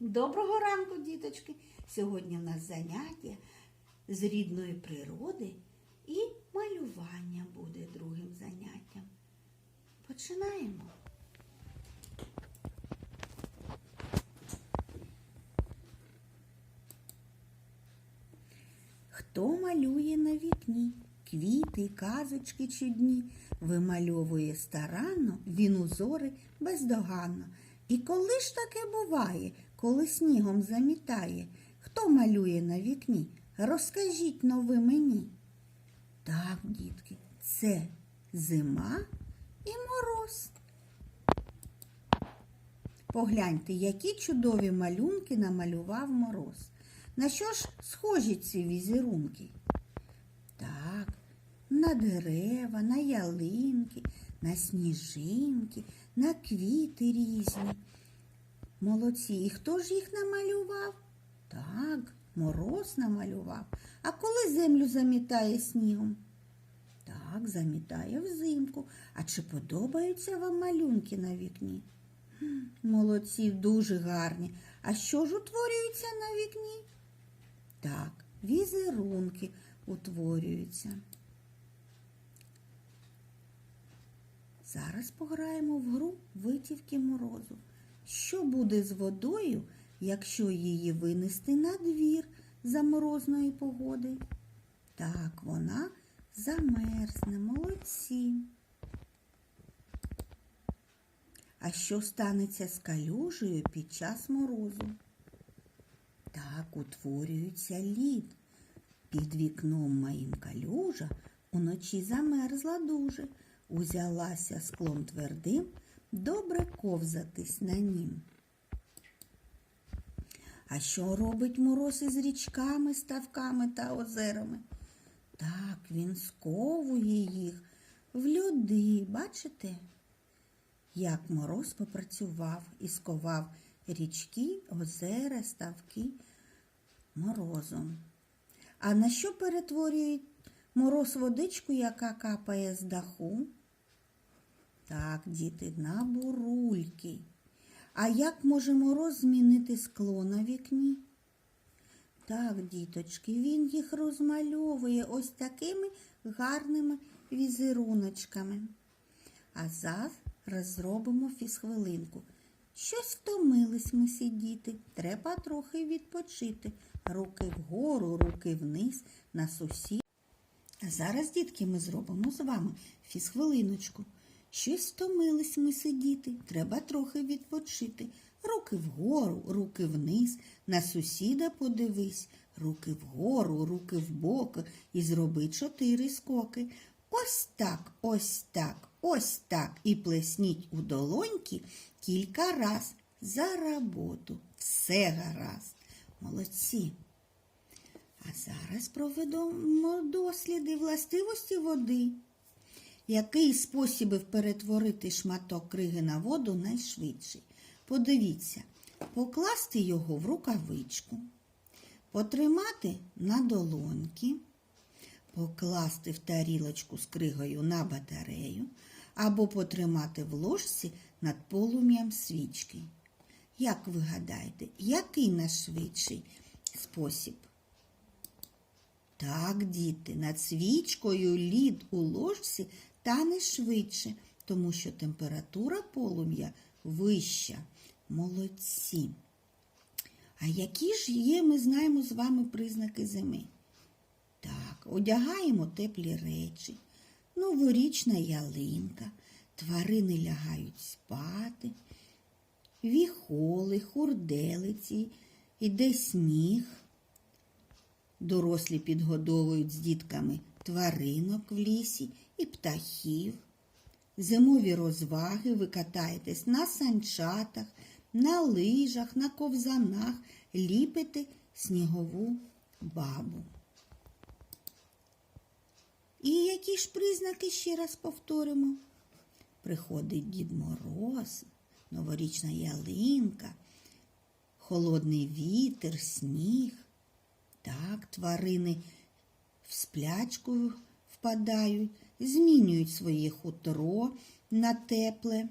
Доброго ранку, діточки! Сьогодні в нас заняття з рідної природи і малювання буде другим заняттям. Починаємо. Хто малює на вікні? Квіти, казочки чудні, вимальовує старанно, він узори бездоганно. І коли ж таке буває, коли снігом замітає, хто малює на вікні? Розкажіть но ви мені. Так, дітки, це зима і мороз. Погляньте, які чудові малюнки намалював мороз. На що ж схожі ці візерунки? Так, на дерева, на ялинки, на сніжинки, на квіти різні. Молодці, і хто ж їх намалював? Так, мороз намалював. А коли землю замітає снігом? Так, замітає взимку. А чи подобаються вам малюнки на вікні? Молодці, дуже гарні. А що ж утворюється на вікні? Так, візерунки утворюються. Зараз пограємо в гру витівки морозу. Що буде з водою, якщо її винести на двір за морозної погоди? Так, вона замерзне, молодці. А що станеться з калюжею під час морозу? Так утворюється лід. Під вікном моїм калюжа уночі замерзла дуже, узялася склом твердим, добре ковзатись на нім. А що робить мороз із річками, ставками та озерами? Так, він сковує їх в люди, бачите? Як мороз попрацював і сковав річки, озера, ставки морозом. А на що перетворює мороз водичку, яка капає з даху? Так, діти, на бурульки. А як може мороз змінити скло на вікні? Так, діточки, він їх розмальовує ось такими гарними візеруночками. А зараз зробимо фізхвилинку. Щось втомились ми сидіти, треба трохи відпочити. Руки вгору, руки вниз, на сусід. А зараз, дітки, ми зробимо з вами фізхвилиночку. Щось втомились ми сидіти, треба трохи відпочити. Руки вгору, руки вниз, на сусіда подивись, руки вгору, руки вбок і зроби чотири скоки. Ось так, ось так, ось так. І плесніть у долоньки кілька раз за роботу. Все гаразд. Молодці. А зараз проведемо досліди властивості води. Який з спосібів перетворити шматок криги на воду найшвидший? Подивіться, покласти його в рукавичку, потримати на долоньки, покласти в тарілочку з кригою на батарею або потримати в ложці над полум'ям свічки. Як ви гадаєте, який найшвидший спосіб? Так, діти, над свічкою лід у ложці тане швидше, тому що температура полум'я вища. Молодці. А які ж є, ми знаємо з вами признаки зими? Так, одягаємо теплі речі, новорічна ялинка, тварини лягають спати, віхоли, хурделиці, іде сніг. Дорослі підгодовують з дітками тваринок в лісі і птахів. Зимові розваги ви катаєтесь на санчатах, на лижах, на ковзанах, ліпите снігову бабу. І які ж признаки ще раз повторимо? Приходить Дід Мороз, новорічна ялинка, холодний вітер, сніг. Так, тварини в сплячку впадають, змінюють своє хутро на тепле,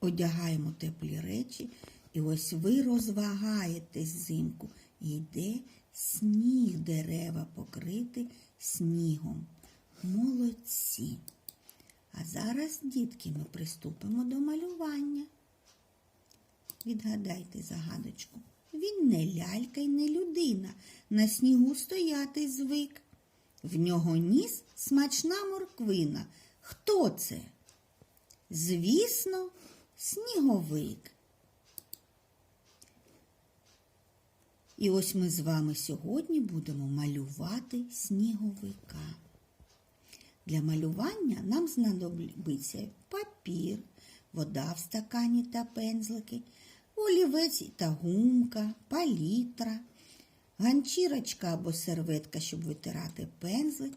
одягаємо теплі речі і І ось ви розвагаєтесь взимку. Йде сніг дерева покрити снігом. Молодці. А зараз, дітки, ми приступимо до малювання. Відгадайте загадочку. Він не лялька й не людина, на снігу стояти звик. В нього ніс смачна морквина. Хто це? Звісно, сніговик. І ось ми з вами сьогодні будемо малювати сніговика. Для малювання нам знадобиться папір, вода в стакані та пензлики, олівець та гумка, палітра, ганчірочка або серветка, щоб витирати пензлик,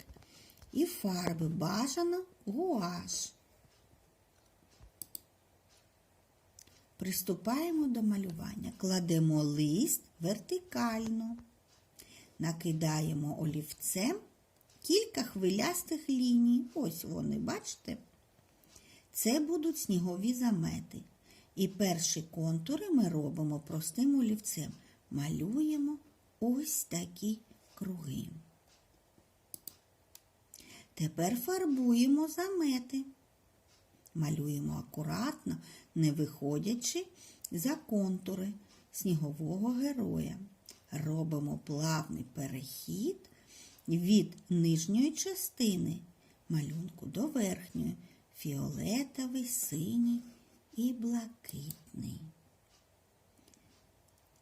і фарби бажано гуаш. Приступаємо до малювання. Кладемо лист вертикально, накидаємо олівцем кілька хвилястих ліній. Ось вони, бачите? Це будуть снігові замети. І перші контури ми робимо простим олівцем. Малюємо ось такі круги. Тепер фарбуємо замети. Малюємо акуратно, не виходячи за контури снігового героя. Робимо плавний перехід від нижньої частини малюнку до верхньої фіолетовий, синій і блакитний.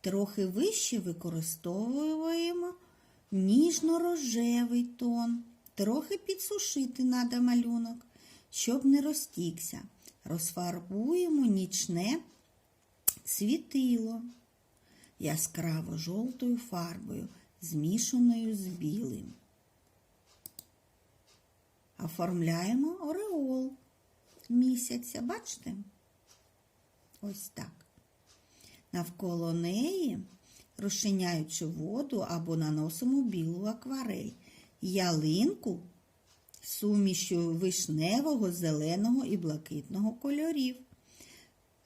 Трохи вище використовуємо ніжно-рожевий тон. Трохи підсушити треба малюнок, щоб не розтікся. Розфарбуємо нічне світило яскраво жовтою фарбою, змішаною з білим. Оформляємо ореол місяця, бачите? Ось так. Навколо неї, розчиняючи воду або наносимо білу акварель, ялинку сумішю вишневого, зеленого і блакитного кольорів.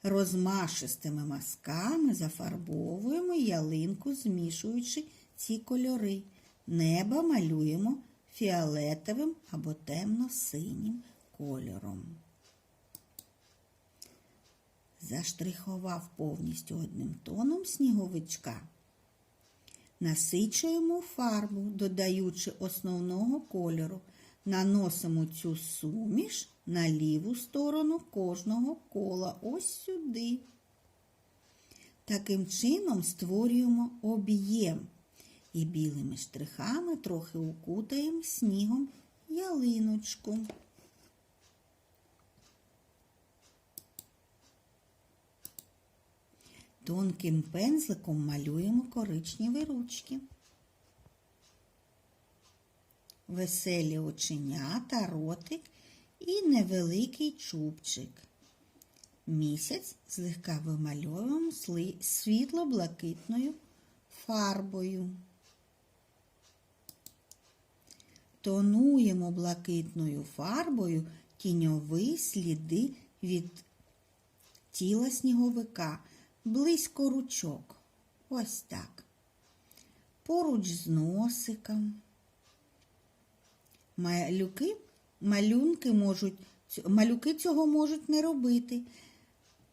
Розмашистими мазками зафарбовуємо ялинку, змішуючи ці кольори. Небо малюємо фіолетовим або темно-синім кольором. Заштрихував повністю одним тоном сніговичка. Насичуємо фарбу, додаючи основного кольору. Наносимо цю суміш на ліву сторону кожного кола, ось сюди. Таким чином створюємо об'єм і білими штрихами трохи укутаємо снігом ялиночку. Тонким пензликом малюємо коричневі ручки. Веселі оченята, ротик і невеликий чубчик. Місяць злегка вимальовуємо світло-блакитною фарбою. Тонуємо блакитною фарбою тіньові сліди від тіла сніговика близько ручок. Ось так. Поруч з носиком. Малюки, малюнки можуть, малюки цього можуть не робити.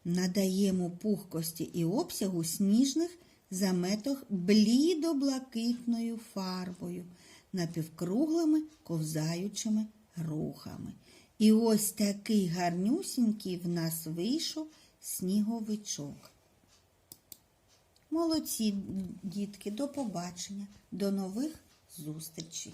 Надаємо пухкості і обсягу сніжних заметок блідо-блакитною фарбою, напівкруглими ковзаючими рухами. І ось такий гарнюсінький в нас вийшов сніговичок. Молодці, дітки, до побачення, до нових зустрічей!